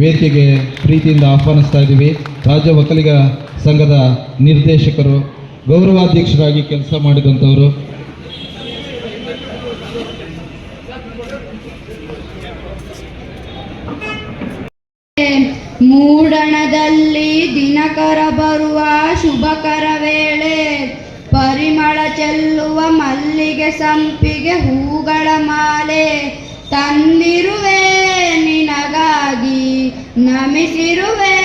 ವೇದಿಕೆಗೆ ಪ್ರೀತಿಯಿಂದ ಆಹ್ವಾನಿಸ್ತಾ ಇದ್ದೀವಿ. ರಾಜ್ಯ ಒಕ್ಕಲಿಗ ಸಂಘದ ನಿರ್ದೇಶಕರು, ಗೌರವಾಧ್ಯಕ್ಷರಾಗಿ ಕೆಲಸ ಮಾಡಿದಂಥವರು. ಮೂಡಣದಲ್ಲಿ ದಿನಕರ ಬರುವ ಶುಭಕರ ವೇಳೆ ಪರಿಮಳ ಚೆಲ್ಲುವ ಮಲ್ಲಿಗೆ ಸಂಪಿಗೆ ಹೂಗಳ ಮಾಲೆ ತಂದಿರುವೆ ನಮಿಸಿರುವೆ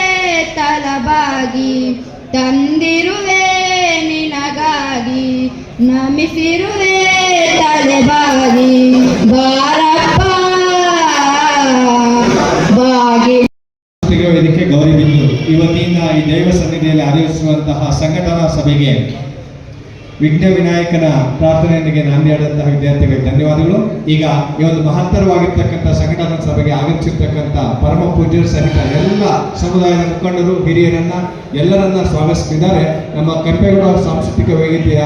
ತಲಬಾಗಿ, ತಂದಿರುವೆ ನಿನಗಾಗಿ, ನಮಿಸಿರುವೆ ತಲೆಬಾಗಿ. ಬಾರಪ್ಪ, ಬಾಗಿ. ಸಾಂಸ್ಕೃತಿಕ ವೇದಿಕೆ ಗೌರಿಬಿದ್ದು ಈ ವತಿಯಿಂದ ಈ ದೈವ ಸನ್ನಿಧಿಯಲ್ಲಿ ಆಯೋಜಿಸುವಂತಹ ಸಂಘಟನಾ ಸಭೆಗೆ ವಿಘ್ನ ವಿನಾಯಕನ ಪ್ರಾರ್ಥನೆಯೊಂದಿಗೆ ನಾಂದಿಯಾದಂತಹ ವಿದ್ಯಾರ್ಥಿಗಳಿಗೆ ಧನ್ಯವಾದಗಳು. ಈಗ ಈ ಒಂದು ಮಹತ್ತರವಾಗಿರ್ತಕ್ಕಂಥ ಸಂಘಟನಾ ಸಭೆಗೆ ಆಗಮಿಸಿರ್ತಕ್ಕಂಥ ಪರಮ ಪೂಜ್ಯರು ಸಹಿತ ಎಲ್ಲ ಸಮುದಾಯದ ಮುಖಂಡರು, ಹಿರಿಯರನ್ನ ಎಲ್ಲರನ್ನ ಸ್ವಾಗತಿಸಿದ್ದಾರೆ. ನಮ್ಮ ಕೆಂಪೇಗೌಡ ಸಾಂಸ್ಕೃತಿಕ ವೇದಿಕೆಯ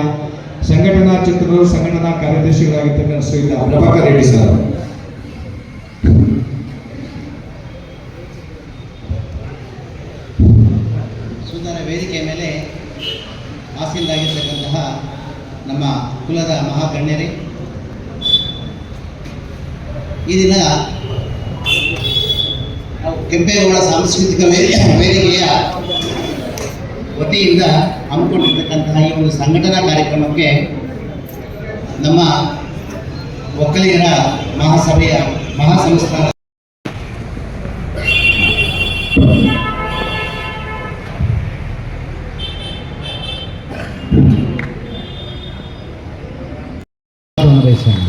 ಸಂಘಟನಾ ಚಿತ್ರರು, ಸಂಘಟನಾ ಕಾರ್ಯದರ್ಶಿಗಳಾಗಿರ್ತಕ್ಕಂಥ ಶ್ರೀ ಪ್ರಭಾಕರ್ ರೆಡ್ಡಿ ಸರ್ ಸುಂದರ ವೇದಿಕೆಯ ಮೇಲೆ ಆಸೀನರಾಗಿರ್ತಕ್ಕಂತಹ ನಮ್ಮ ಕುಲದ ಮಹಾಗಣ್ಯರೇ ಈ ದಿನ ಕೆಂಪೇಗೌಡ ಸಾಂಸ್ಕೃತಿಕ ವೇದಿ- ವೇದಿಕೆಯ ವತಿಯಿಂದ ಹಮ್ಮಿಕೊಂಡಿರ್ತಕ್ಕಂತಹ ಈ ಒಂದು ಸಂಘಟನಾ ಕಾರ್ಯಕ್ರಮಕ್ಕೆ ನಮ್ಮ ಒಕ್ಕಲಿಗರ ಮಹಾಸಭೆಯ ಮಹಾಸಂಸ್ಥಾನ ಬಯಸೋಣ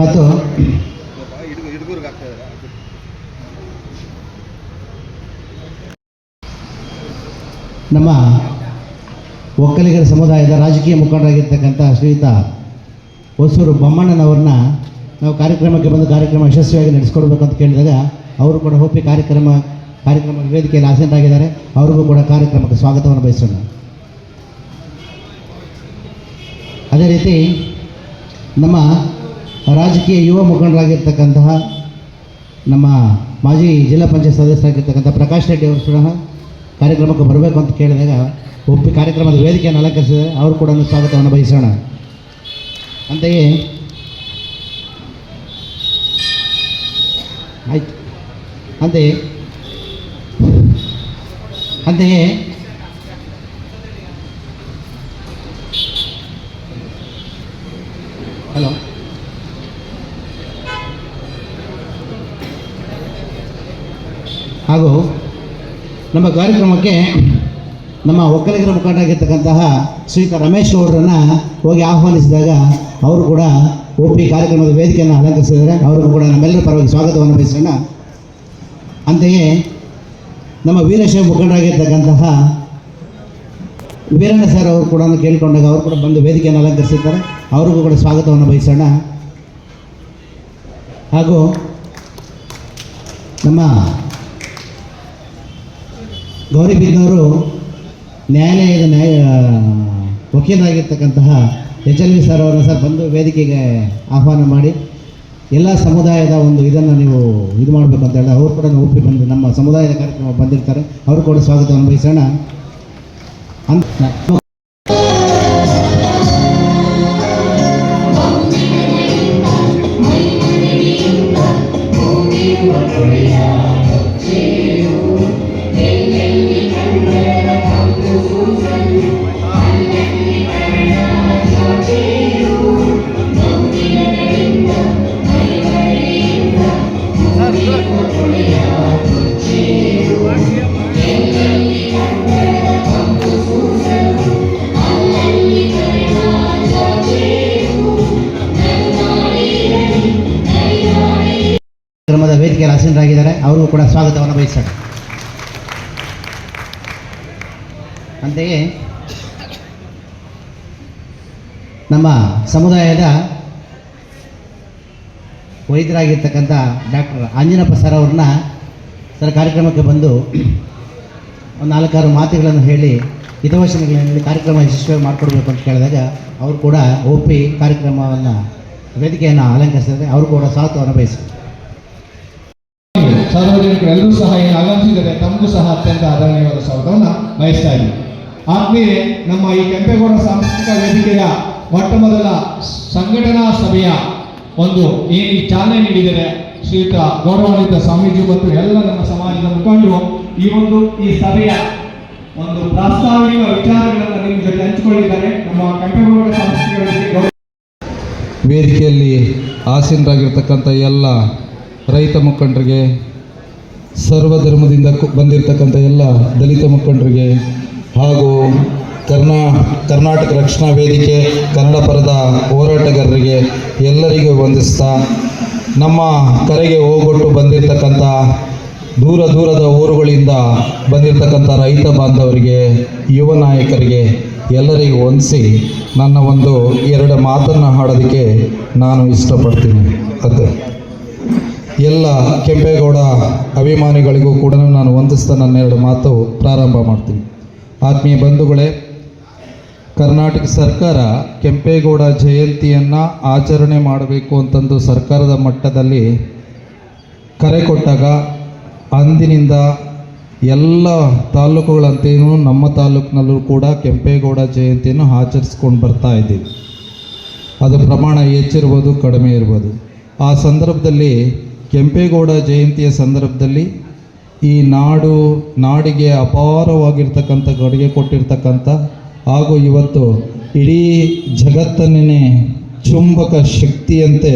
ಮತ್ತು ನಮ್ಮ ಒಕ್ಕಲಿಗರ ಸಮುದಾಯದ ರಾಜಕೀಯ ಮುಖಂಡರಾಗಿರ್ತಕ್ಕಂಥ ಶ್ರೀಯುತ ಹೊಸೂರು ಬೊಮ್ಮಣ್ಣನವ್ರನ್ನ ನಾವು ಕಾರ್ಯಕ್ರಮಕ್ಕೆ ಬಂದು ಕಾರ್ಯಕ್ರಮ ಯಶಸ್ವಿಯಾಗಿ ನಡೆಸ್ಕೊಡ್ಬೇಕು ಅಂತ ಕೇಳಿದಾಗ ಅವರು ಕೂಡ ಹೋಪಿ ಕಾರ್ಯಕ್ರಮ ಕಾರ್ಯಕ್ರಮ ವೇದಿಕೆಯಲ್ಲಿ ಆಗಿದ್ದಾರೆ ಅವ್ರಿಗೂ ಕೂಡ ಕಾರ್ಯಕ್ರಮಕ್ಕೆ ಸ್ವಾಗತವನ್ನು ಬಯಸೋಣ. ಅದೇ ರೀತಿ ನಮ್ಮ ರಾಜಕೀಯ ಯುವ ಮುಖಂಡರಾಗಿರ್ತಕ್ಕಂತಹ ನಮ್ಮ ಮಾಜಿ ಜಿಲ್ಲಾ ಪಂಚಾಯತ್ ಸದಸ್ಯರಾಗಿರ್ತಕ್ಕಂಥ ಪ್ರಕಾಶ್ ರೆಡ್ಡಿ ಅವರು ಸಹ ಕಾರ್ಯಕ್ರಮಕ್ಕೆ ಬರಬೇಕು ಅಂತ ಕೇಳಿದಾಗ ಒಪ್ಪಿ ಕಾರ್ಯಕ್ರಮದ ವೇದಿಕೆಯನ್ನು ಅಲಂಕರಿಸಿದರೆ ಅವರು ಕೂಡ ಸ್ವಾಗತವನ್ನು ಬಯಸೋಣ. ಅಂತೆಯೇ ಆಯ್ತು. ಅಂತೆಯೇ ಅಂತೆಯೇ ಕಾರ್ಯಕ್ರಮಕ್ಕೆ ನಮ್ಮ ಒಕ್ಕಲಿಗರ ಮುಖಂಡರಾಗಿರ್ತಕ್ಕಂತಹ ಶ್ರೀ ರಮೇಶ್ ಅವರನ್ನು ಹೋಗಿ ಆಹ್ವಾನಿಸಿದಾಗ ಅವರು ಕೂಡ ಒ ಪಿ ಕಾರ್ಯಕ್ರಮದ ವೇದಿಕೆಯನ್ನು ಅಲಂಕರಿಸಿದ್ದಾರೆ. ಅವರಿಗೂ ಕೂಡ ನಮ್ಮೆಲ್ಲರ ಪರವಾಗಿ ಸ್ವಾಗತವನ್ನು ಬಯಸೋಣ ಅಂತೆಯೇ ನಮ್ಮ ವೀರಶೈವ ಮುಖಂಡರಾಗಿರ್ತಕ್ಕಂತಹ ವೀರಣ್ಣ ಸರ್ ಅವರು ಕೂಡ ಕೇಳಿಕೊಂಡಾಗ ಅವರು ಕೂಡ ಬಂದು ವೇದಿಕೆಯನ್ನು ಅಲಂಕರಿಸಿದ್ದಾರೆ ಅವ್ರಿಗೂ ಕೂಡ ಸ್ವಾಗತವನ್ನು ಬಯಸೋಣ ಹಾಗೂ ನಮ್ಮ ಗೌರಿಬಿದ್ನವರು ನ್ಯಾಯಾಲಯದ ನ್ಯಾಯ ವಕೀಲರಾಗಿರ್ತಕ್ಕಂತಹ ಎಚ್ ಎಲ್ ವಿ ಸರ್ ಅವರನ್ನು ಸರ್ ಬಂದು ವೇದಿಕೆಗೆ ಆಹ್ವಾನ ಮಾಡಿ ಎಲ್ಲ ಸಮುದಾಯದ ಒಂದು ಇದನ್ನು ನೀವು ಇದು ಮಾಡಬೇಕು ಅಂತ ಹೇಳಿ ಅವರು ಕೂಡ ಒಪ್ಪಿ ಬಂದು ನಮ್ಮ ಸಮುದಾಯದ ಕಾರ್ಯಕ್ರಮ ಬಂದಿರ್ತಾರೆ. ಅವರು ಕೂಡ ಸ್ವಾಗತ ಅನುಭವಿಸೋಣ. ಅಂತ ವೇದಿಕೆಯಲ್ಲಿ ಆಸೀನರಾಗಿದ್ದಾರೆ. ಅವರಿಗೂ ಕೂಡ ಸ್ವಾಗತವನ್ನು ಬಯಸೋಣ ಅಂತೆಯೇ, ನಮ್ಮ ಸಮುದಾಯದ ವೈದ್ಯರಾಗಿರ್ತಕ್ಕಂಥ ಡಾಕ್ಟರ್ ಆಂಜನಪ್ಪ ಸರ್ ಅವ್ರನ್ನ ಸರ್ ಕಾರ್ಯಕ್ರಮಕ್ಕೆ ಬಂದು ಒಂದು ನಾಲ್ಕಾರು ಮಾತುಗಳನ್ನು ಹೇಳಿ, ಹಿತವಚನಗಳನ್ನು ಹೇಳಿ ಕಾರ್ಯಕ್ರಮ ಯಶಸ್ವಿಯಾಗಿ ಮಾಡಿಕೊಡ್ಬೇಕು ಅಂತ ಕೇಳಿದಾಗ ಅವರು ಕೂಡ ಒಪ್ಪಿ ಕಾರ್ಯಕ್ರಮವನ್ನು, ವೇದಿಕೆಯನ್ನು ಅಲಂಕರಿಸಿದರೆ ಅವರು ಕೂಡ ಸ್ವಾಗತವನ್ನು ಬಯಸಿದರು ಸಾರ್ವಜನಿಕರು ಎಲ್ಲರೂ ಸಹ ಏನು ಆಗಮಿಸಿದರೆ ತಮಗೂ ಸಹ ಅತ್ಯಂತ ಆದರಣೀಯವಾದ ಸ್ವಾಗತವನ್ನು ಬಯಸ್ತಾ ಇದ್ದೀವಿ ಆದ್ಮೇಲೆ ನಮ್ಮ ಈ ಕೆಂಪೇಗೌಡ ಸಾಂಸ್ಕೃತಿಕ ವೇದಿಕೆಯ ಮೊಟ್ಟ ಮೊದಲ ಸಂಘಟನಾ ಸಭೆಯ ಒಂದು ಏನು ಚಾಲನೆ ನೀಡಿದರೆ ಶ್ರೀಯುತ ಗೌರವಾನ್ವಿತ ಸ್ವಾಮೀಜಿ ಮತ್ತು ಎಲ್ಲ ನಮ್ಮ ಸಮಾಜದ ಮುಖಂಡರು, ಈ ಒಂದು, ಈ ಸಭೆಯ ಒಂದು ಪ್ರಾಸ್ತಾವಿಕ ವಿಚಾರಗಳನ್ನು ನಿಮ್ಮ ಜೊತೆ ಹಂಚಿಕೊಂಡಿದ್ದಾರೆ. ನಮ್ಮ ಕೆಂಪೇಗೌಡ ಸಾಂಸ್ಕೃತಿಕ ವೇದಿಕೆ ವೇದಿಕೆಯಲ್ಲಿ ಆಸೀನರಾಗಿರ್ತಕ್ಕಂಥ ಎಲ್ಲ ರೈತ ಮುಖಂಡರಿಗೆ ಸರ್ವಧರ್ಮದಿಂದ ಧರ್ಮದಿಂದ ಬಂದಿರತಕ್ಕಂಥ ಎಲ್ಲ ದಲಿತ ಮುಖಂಡರಿಗೆ ಹಾಗೂ ಕರ್ನಾ, ಕರ್ನಾಟಕ ರಕ್ಷಣಾ ವೇದಿಕೆ, ಕನ್ನಡ ಪರದ ಹೋರಾಟಗಾರರಿಗೆ ಎಲ್ಲರಿಗೂ ವಂದಿಸ್ತಾ. ನಮ್ಮ ಕರೆಗೆ ಹೋಗೊಟ್ಟು ಬಂದಿರತಕ್ಕಂಥ ದೂರ ದೂರದ ಊರುಗಳಿಂದ ಬಂದಿರತಕ್ಕಂಥ ರೈತ ಬಾಂಧವರಿಗೆ, ಯುವ ನಾಯಕರಿಗೆ ಎಲ್ಲರಿಗೂ ಹೊಂದಿಸಿ ನನ್ನ ಒಂದು ಎರಡು ಮಾತನ್ನು ಹಾಡೋದಕ್ಕೆ ನಾನು ಇಷ್ಟಪಡ್ತೀನಿ. ಅದು. ಎಲ್ಲ ಕೆಂಪೇಗೌಡ ಅಭಿಮಾನಿಗಳಿಗೂ ಕೂಡ ನಾನು ವಂದಿಸ್ತಾ ನನ್ನ ಎರಡು ಮಾತು ಪ್ರಾರಂಭ ಮಾಡ್ತೀನಿ. ಆತ್ಮೀಯ ಬಂಧುಗಳೇ, ಕರ್ನಾಟಕ ಸರ್ಕಾರ ಕೆಂಪೇಗೌಡ ಜಯಂತಿಯನ್ನು ಆಚರಣೆ ಮಾಡಬೇಕು ಅಂತಂದು ಸರ್ಕಾರದ ಮಟ್ಟದಲ್ಲಿ ಕರೆ ಕೊಟ್ಟಾಗ ಅಂದಿನಿಂದ ಎಲ್ಲ ತಾಲೂಕುಗಳಂತೆಯೂ ನಮ್ಮ ತಾಲೂಕಿನಲ್ಲೂ ಕೂಡ ಕೆಂಪೇಗೌಡ ಜಯಂತಿಯನ್ನು ಆಚರಿಸ್ಕೊಂಡು ಬರ್ತಾ ಇದ್ದೀವಿ. ಅದು ಪ್ರಮಾಣ ಹೆಚ್ಚಿರ್ಬೋದು, ಕಡಿಮೆ ಇರ್ಬೋದು. ಆ ಸಂದರ್ಭದಲ್ಲಿ ಕೆಂಪೇಗೌಡ ಜಯಂತಿಯ ಸಂದರ್ಭದಲ್ಲಿ ಈ ನಾಡು, ನಾಡಿಗೆ ಅಪಾರವಾಗಿರ್ತಕ್ಕಂಥ ಕೊಡುಗೆ ಕೊಟ್ಟಿರ್ತಕ್ಕಂಥ ಹಾಗೂ ಇವತ್ತು ಇಡೀ ಜಗತ್ತನ್ನೇ ಚುಂಬಕ ಶಕ್ತಿಯಂತೆ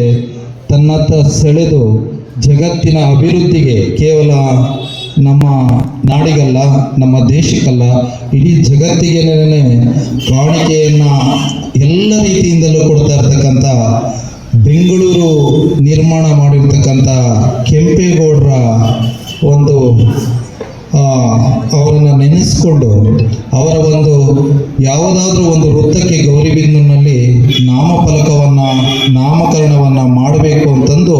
ತನ್ನತ್ತ ಸೆಳೆದು ಜಗತ್ತಿನ ಅಭಿವೃದ್ಧಿಗೆ ಕೇವಲ ನಮ್ಮ ನಾಡಿಗಲ್ಲ, ನಮ್ಮ ದೇಶಕ್ಕಲ್ಲ, ಇಡೀ ಜಗತ್ತಿಗೆ ಕಾಣಿಕೆಯನ್ನು ಎಲ್ಲ ರೀತಿಯಿಂದಲೂ ಕೊಡ್ತಾ ಇರ್ತಕ್ಕಂಥ ಬೆಂಗಳೂರು ನಿರ್ಮಾಣ ಮಾಡಿರ್ತಕ್ಕಂಥ ಕೆಂಪೇಗೌಡರ ಒಂದು ಅವರನ್ನು ನೆನೆಸ್ಕೊಂಡು ಅವರ ಒಂದು ಯಾವುದಾದ್ರೂ ಒಂದು ವೃತ್ತಕ್ಕೆ ಗೌರಿಬಿಂದುನಲ್ಲಿ ನಾಮಫಲಕವನ್ನು, ನಾಮಕರಣವನ್ನು ಮಾಡಬೇಕು ಅಂತಂದು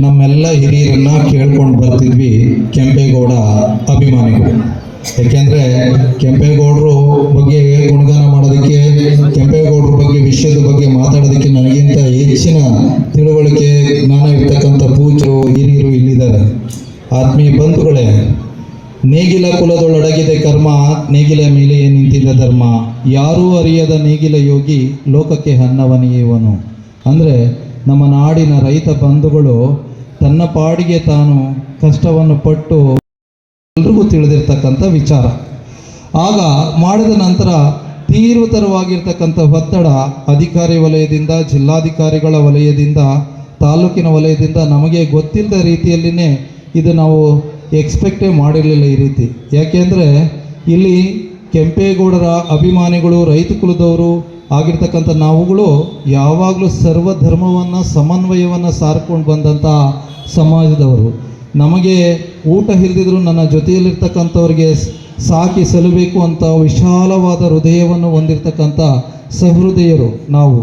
ನಮ್ಮೆಲ್ಲ ಹಿರಿಯರನ್ನು ಕೇಳ್ಕೊಂಡು ಬರ್ತಿದ್ವಿ ಕೆಂಪೇಗೌಡ ಅಭಿಮಾನಿಗಳು. ಯಾಕೆಂದರೆ ಕೆಂಪೇಗೌಡರು ಬಗ್ಗೆ ಗುಣಗಾನ ಮಾಡೋದಕ್ಕೆ, ಕೆಂಪೇಗೌಡರ ಬಗ್ಗೆ, ವಿಷಯದ ಬಗ್ಗೆ ಮಾತಾಡೋದಕ್ಕೆ ನನಗಿಂತ ಹೆಚ್ಚಿನ ತಿಳುವಳಿಕೆ ಜ್ಞಾನ ಇರ್ತಕ್ಕಂಥ ಪೂಜರು ಹಿರಿಯರು ಇಲ್ಲಿದ್ದಾರೆ. ಆತ್ಮೀಯ ಬಂಧುಗಳೇ, ನೇಗಿಲ ಕುಲದೊಳಡಗಿದೆ ಕರ್ಮ, ನೇಗಿಲ ಮೇಲೆ ನಿಂತಿದ್ದ ಧರ್ಮ. ಯಾರೂ ಅರಿಯದ ನೇಗಿಲ ಯೋಗಿ ಲೋಕಕ್ಕೆ ಹನ್ನವನಿಯುವನು ಅಂದರೆ ನಮ್ಮ ನಾಡಿನ ರೈತ ಬಂಧುಗಳು ತನ್ನ ಪಾಡಿಗೆ ತಾನು ಕಷ್ಟವನ್ನು ಪಟ್ಟು ಎಲ್ರಿಗೂ ತಿಳಿದಿರ್ತಕ್ಕಂಥ ವಿಚಾರ. ಆಗ ಮಾಡಿದ ನಂತರ ತೀವ್ರತರವಾಗಿರ್ತಕ್ಕಂಥ ಒತ್ತಡ ಅಧಿಕಾರಿ ವಲಯದಿಂದ, ಜಿಲ್ಲಾಧಿಕಾರಿಗಳ ವಲಯದಿಂದ, ತಾಲೂಕಿನ ವಲಯದಿಂದ ನಮಗೆ ಗೊತ್ತಿಲ್ಲದ ರೀತಿಯಲ್ಲಿನೇ ಇದು ನಾವು ಎಕ್ಸ್ಪೆಕ್ಟೇ ಮಾಡಿರಲಿಲ್ಲ ಈ ರೀತಿ. ಯಾಕೆಂದರೆ ಇಲ್ಲಿ ಕೆಂಪೇಗೌಡರ ಅಭಿಮಾನಿಗಳು, ರೈತ ಕುಲದವರು ಆಗಿರ್ತಕ್ಕಂಥ ನಾವುಗಳು ಯಾವಾಗಲೂ ಸರ್ವಧರ್ಮವನ್ನು, ಸಮನ್ವಯವನ್ನು ಸಾರ್ಕೊಂಡು ಬಂದಂಥ ಸಮಾಜದವರು. ನಮಗೆ ಊಟ ಹಿಡಿದಿದ್ರು ನನ್ನ ಜೊತೆಯಲ್ಲಿರ್ತಕ್ಕಂಥವ್ರಿಗೆ ಸಾಕಿ ಸಲ್ಲಬೇಕು ಅಂತ ವಿಶಾಲವಾದ ಹೃದಯವನ್ನು ಹೊಂದಿರತಕ್ಕಂಥ ಸಹೃದಯರು ನಾವು.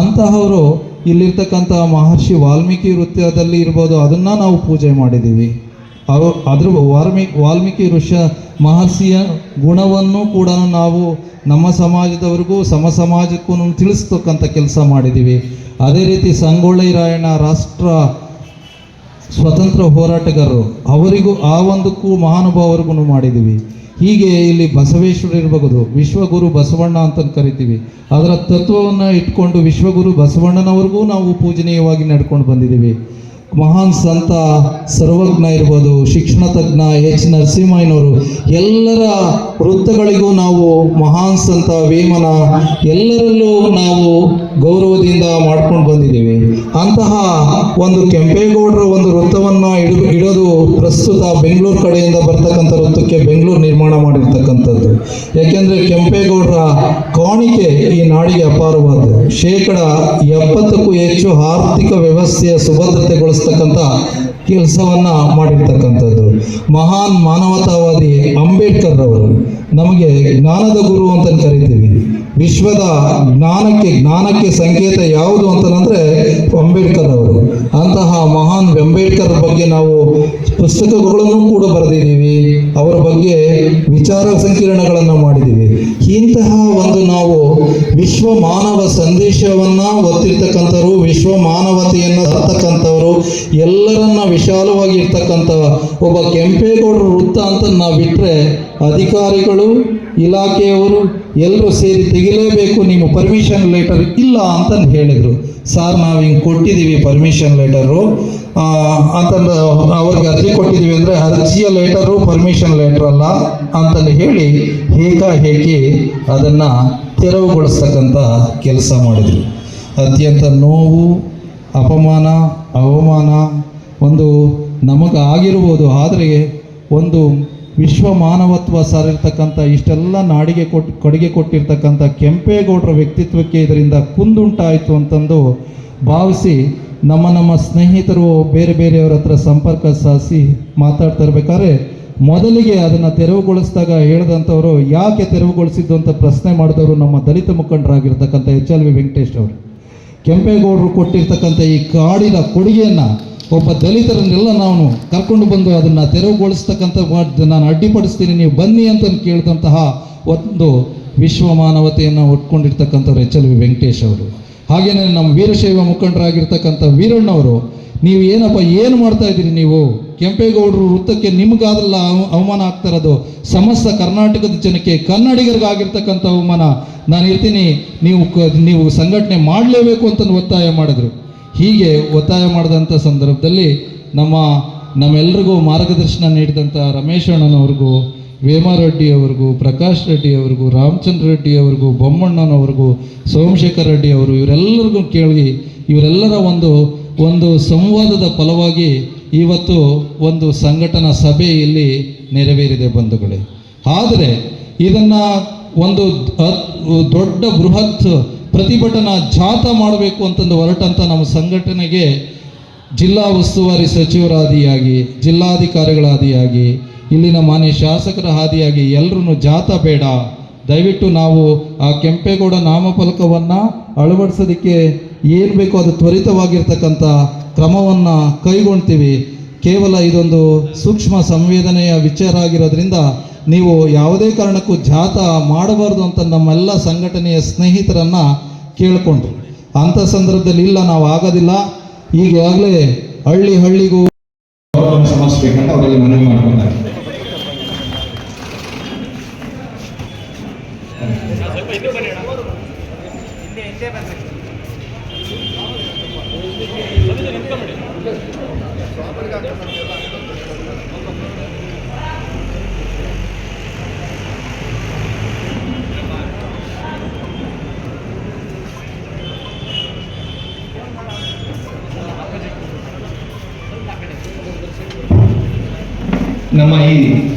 ಅಂತಹವರು ಇಲ್ಲಿರ್ತಕ್ಕಂಥ ಮಹರ್ಷಿ ವಾಲ್ಮೀಕಿ ವೃತ್ತದಲ್ಲಿ ಇರ್ಬೋದು, ಅದನ್ನು ನಾವು ಪೂಜೆ ಮಾಡಿದ್ದೀವಿ. ಅವ ಅದ್ರ ವಾಲ್ಮೀ, ವಾಲ್ಮೀಕಿ ಋಷ ಮಹರ್ಷಿಯ ಗುಣವನ್ನು ಕೂಡ ನಾವು ನಮ್ಮ ಸಮಾಜದವರಿಗೂ, ಸಮ ಸಮಾಜಕ್ಕೂ ತಿಳಿಸ್ತಕ್ಕಂಥ ಕೆಲಸ ಮಾಡಿದ್ದೀವಿ. ಅದೇ ರೀತಿ ಸಂಗೊಳ್ಳಿ ರಾಯಣ್ಣ ರಾಷ್ಟ್ರ ಸ್ವತಂತ್ರ ಹೋರಾಟಗಾರರು, ಅವರಿಗೂ ಆ ಒಂದಕ್ಕೂ ಮಹಾನುಭಾವರಿಗೂ ಮಾಡಿದ್ದೀವಿ. ಹೀಗೆ ಇಲ್ಲಿ ಬಸವೇಶ್ವರ ಇರಬಹುದು, ವಿಶ್ವಗುರು ಬಸವಣ್ಣ ಅಂತ ಕರಿತೀವಿ. ಅದರ ತತ್ವವನ್ನು ಇಟ್ಕೊಂಡು ವಿಶ್ವಗುರು ಬಸವಣ್ಣನವ್ರಿಗೂ ನಾವು ಪೂಜನೀಯವಾಗಿ ನಡ್ಕೊಂಡು ಬಂದಿದ್ದೀವಿ. ಮಹಾನ್ ಸಂತ, ಸರ್ವಜ್ಞ ಇರ್ಬೋದು, ಶಿಕ್ಷಣ ತಜ್ಞ, ಎಚ್ ನರಸಿಂಹಯ್ಯನವರು, ಎಲ್ಲರ ವೃತ್ತಗಳಿಗೂ ನಾವು ಮಹಾನ್ ಸಂತ, ವೇಮನ, ಎಲ್ಲರಲ್ಲೂ ನಾವು ಗೌರವದಿಂದ ಮಾಡ್ಕೊಂಡು ಬಂದಿದ್ದೀವಿ. ಅಂತಹ ಒಂದು ಕೆಂಪೇಗೌಡರ ಒಂದು ವೃತ್ತವನ್ನು ಇಡ, ಇಡೋದು ಪ್ರಸ್ತುತ ಬೆಂಗಳೂರು ಕಡೆಯಿಂದ ಬರ್ತಕ್ಕಂಥ ವೃತ್ತಕ್ಕೆ ಬೆಂಗಳೂರು ನಿರ್ಮಾಣ ಮಾಡಿರ್ತಕ್ಕಂಥದ್ದು. ಯಾಕೆಂದರೆ ಕೆಂಪೇಗೌಡರ ಕಾಣಿಕೆ ಈ ನಾಡಿಗೆ ಅಪಾರವಾದ್ದು ಶೇಕಡ ಎಪ್ಪತ್ತಕ್ಕೂ ಹೆಚ್ಚು ಆರ್ಥಿಕ ವ್ಯವಸ್ಥೆಯ ಸುಭದ್ರತೆಗೊಳಿಸ್ತಕ್ಕಂಥ ಕೆಲಸವನ್ನ ಮಾಡಿರ್ತಕ್ಕಂಥದ್ದು. ಮಹಾನ್ ಮಾನವತಾವಾದಿ ಅಂಬೇಡ್ಕರ್ ಅವರು ನಮಗೆ ಜ್ಞಾನದ ಗುರು ಅಂತ ಕರಿತೀವಿ. ವಿಶ್ವದ ಜ್ಞಾನಕ್ಕೆ ಜ್ಞಾನಕ್ಕೆ ಸಂಕೇತ ಯಾವುದು ಅಂತಂದ್ರೆ ಅಂಬೇಡ್ಕರ್ ಅವರು. ಅಂತಹ ಮಹಾನ್ ಅಂಬೇಡ್ಕರ್ ಬಗ್ಗೆ ನಾವು ಪುಸ್ತಕಗಳನ್ನು ಕೂಡ ಬರೆದಿದ್ದೀವಿ. ಅವರ ಬಗ್ಗೆ ವಿಚಾರ ಸಂಕಿರಣಗಳನ್ನು ಮಾಡಿದ್ದೀವಿ. ಇಂತಹ ಒಂದು ನಾವು ವಿಶ್ವ ಮಾನವ ಸಂದೇಶವನ್ನ ಒತ್ತಿರ್ತಕ್ಕಂಥವ್ರು, ವಿಶ್ವ ಮಾನವತೆಯನ್ನು ತರ್ತಕ್ಕಂಥವ್ರು, ಎಲ್ಲರನ್ನ ವಿಶಾಲವಾಗಿ ಇರ್ತಕ್ಕಂಥ ಒಬ್ಬ ಕೆಂಪೇಗೌಡರು ವೃತ್ತ ಅಂತ ನಾವು ಬಿಟ್ಟರೆ ಅಧಿಕಾರಿಗಳು ಇಲಾಖೆಯವರು ಎಲ್ಲರೂ ಸೇರಿ ತೆಗಿಲೇಬೇಕು ನೀವು ಪರ್ಮಿಷನ್ ಲೆಟರ್ ಇಲ್ಲ ಅಂತಂದು ಹೇಳಿದರು. ಸಾರ್ ನಾವು ಹಿಂಗೆ ಕೊಟ್ಟಿದ್ದೀವಿ ಪರ್ಮಿಷನ್ ಲೆಟರು ಅಂತಂದು ಅವ್ರಿಗೆ ಅರ್ಜಿ ಕೊಟ್ಟಿದ್ದೀವಿ ಅಂದರೆ ಅರ್ಜಿಯ ಲೆಟರು ಪರ್ಮಿಷನ್ ಲೆಟರ್ ಅಲ್ಲ ಅಂತಂದು ಹೇಳಿ ಏಕಾಏಕಿ ಅದನ್ನು ತೆರವುಗೊಳಿಸ್ತಕ್ಕಂಥ ಕೆಲಸ ಮಾಡಿದರು. ಅತ್ಯಂತ ನೋವು, ಅಪಮಾನ, ಅವಮಾನ ಒಂದು ನಮಗಾಗಿರ್ಬೋದು, ಆದರೆ ಒಂದು ವಿಶ್ವ ಮಾನವತ್ವ ಸಾರಿರ್ತಕ್ಕಂಥ ಇಷ್ಟೆಲ್ಲ ನಾಡಿಗೆ ಕೊಟ್ಟು ಕೊಡುಗೆ ಕೊಟ್ಟಿರ್ತಕ್ಕಂಥ ಕೆಂಪೇಗೌಡರ ವ್ಯಕ್ತಿತ್ವಕ್ಕೆ ಇದರಿಂದ ಕುಂದುಂಟಾಯಿತು ಅಂತಂದು ಭಾವಿಸಿ ನಮ್ಮ ನಮ್ಮ ಸ್ನೇಹಿತರು ಬೇರೆ ಬೇರೆಯವರ ಹತ್ರ ಸಂಪರ್ಕ ಸಾಧಿಸಿ ಮಾತಾಡ್ತಾ ಇರ್ಬೇಕಾದ್ರೆ ಮೊದಲಿಗೆ ಅದನ್ನು ತೆರವುಗೊಳಿಸಿದಾಗ ಹೇಳಿದಂಥವರು ಯಾಕೆ ತೆರವುಗೊಳಿಸಿದ್ದು ಅಂತ ಪ್ರಶ್ನೆ ಮಾಡಿದವರು ನಮ್ಮ ದಲಿತ ಮುಖಂಡರಾಗಿರ್ತಕ್ಕಂಥ ಎಚ್ ಎಲ್ ವಿ ವೆಂಕಟೇಶ್ ಅವರು. ಕೆಂಪೇಗೌಡರು ಕೊಟ್ಟಿರ್ತಕ್ಕಂಥ ಈ ಕಾಡಿನ ಕೊಡುಗೆಯನ್ನು ಒಬ್ಬ ದಲಿತರನ್ನೆಲ್ಲ ನಾನು ಕರ್ಕೊಂಡು ಬಂದು ಅದನ್ನು ತೆರವುಗೊಳಿಸ್ತಕ್ಕಂಥ ನಾನು ಅಡ್ಡಿಪಡಿಸ್ತೀನಿ, ನೀವು ಬನ್ನಿ ಅಂತ ಕೇಳಿದಂತಹ ಒಂದು ವಿಶ್ವ ಮಾನವತೆಯನ್ನು ಒಟ್ಕೊಂಡಿರ್ತಕ್ಕಂಥವ್ರು ಎಚ್ ಎಲ್ ವಿ ವೆಂಕಟೇಶ್ ಅವರು. ಹಾಗೆಯೇ ನಮ್ಮ ವೀರಶೈವ ಮುಖಂಡರಾಗಿರ್ತಕ್ಕಂಥ ವೀರಣ್ಣವರು, ನೀವು ಏನಪ್ಪ, ಏನು ಮಾಡ್ತಾ ಇದ್ದೀರಿ ನೀವು? ಕೆಂಪೇಗೌಡರು ವೃತ್ತಕ್ಕೆ ನಿಮಗಾದಲ್ಲ ಅವ- ಅವಮಾನ ಆಗ್ತಾ ಇರೋದು? ಸಮಸ್ತ ಕರ್ನಾಟಕದ ಜನಕ್ಕೆ ಕನ್ನಡಿಗರಿಗಾಗಿರ್ತಕ್ಕಂಥ ಅವಮಾನ. ನಾನು ಇರ್ತೀನಿ ನೀವು ನೀವು ಸಂಘಟನೆ ಮಾಡಲೇಬೇಕು ಅಂತ ಒತ್ತಾಯ ಮಾಡಿದ್ರು. ಹೀಗೆ ಒತ್ತಾಯ ಮಾಡಿದಂಥ ಸಂದರ್ಭದಲ್ಲಿ ನಮ್ಮ ನಮ್ಮೆಲ್ರಿಗೂ ಮಾರ್ಗದರ್ಶನ ನೀಡಿದಂಥ ರಮೇಶ್ ಅಣ್ಣನವ್ರಿಗೂ ವೇಮಾರೆಡ್ಡಿ ಅವ್ರಿಗೂ, ಪ್ರಕಾಶ್ ರೆಡ್ಡಿ ಅವ್ರಿಗೂ, ರಾಮಚಂದ್ರ ರೆಡ್ಡಿ ಅವ್ರಿಗೂ ಬೊಮ್ಮಣ್ಣನವ್ರಿಗೂ ಸೋಮಶೇಖರ್ ರೆಡ್ಡಿ ಅವರು, ಇವರೆಲ್ಲರಿಗೂ ಕೇಳಿ ಇವರೆಲ್ಲರ ಒಂದು ಒಂದು ಸಂವಾದದ ಫಲವಾಗಿ ಇವತ್ತು ಒಂದು ಸಂಘಟನಾ ಸಭೆ ಇಲ್ಲಿ ನೆರವೇರಿದೆ ಬಂಧುಗಳೇ. ಆದರೆ ಇದನ್ನು ಒಂದು ದೊಡ್ಡ ಬೃಹತ್ ಪ್ರತಿಭಟನಾ ಜಾಥಾ ಮಾಡಬೇಕು ಅಂತಂದು ಹೊರಟಂಥ ನಮ್ಮ ಸಂಘಟನೆಗೆ ಜಿಲ್ಲಾ ಉಸ್ತುವಾರಿ ಸಚಿವರಾದಿಯಾಗಿ, ಜಿಲ್ಲಾಧಿಕಾರಿಗಳಾದಿಯಾಗಿ, ಇಲ್ಲಿನ ಮಾನ್ಯ ಶಾಸಕರ ಹಾದಿಯಾಗಿ ಎಲ್ಲರೂ ಜಾಥಾ ಬೇಡ. ದಯವಿಟ್ಟು ನಾವು ಆ ಕೆಂಪೇಗೌಡ ನಾಮಫಲಕವನ್ನು ಅಳವಡಿಸೋದಕ್ಕೆ ಏನು ಬೇಕೋ ಅದು ತ್ವರಿತವಾಗಿರ್ತಕ್ಕಂಥ ಕ್ರಮವನ್ನು ಕೈಗೊಳ್ತೀವಿ. ಕೇವಲ ಇದೊಂದು ಸೂಕ್ಷ್ಮ ಸಂವೇದನೆಯ ವಿಚಾರ ಆಗಿರೋದ್ರಿಂದ ನೀವು ಯಾವುದೇ ಕಾರಣಕ್ಕೂ ಜಾತ ಮಾಡಬಾರ್ದು ಅಂತ ನಮ್ಮೆಲ್ಲ ಸಂಘಟನೆಯ ಸ್ನೇಹಿತರನ್ನು ಕೇಳಿಕೊಂಡ್ರು ಅಂಥ ಸಂದರ್ಭದಲ್ಲಿ ಇಲ್ಲ ನಾವು ಆಗೋದಿಲ್ಲ. ಈಗಾಗಲೇ ಹಳ್ಳಿ ಹಳ್ಳಿಗೂ ಸಮಸ್ಯೆ ಅವರಲ್ಲಿ ಮನವಿ ಮಾಡ್ಕೊಂತಾರೆ ನಮ್ಮ ಈ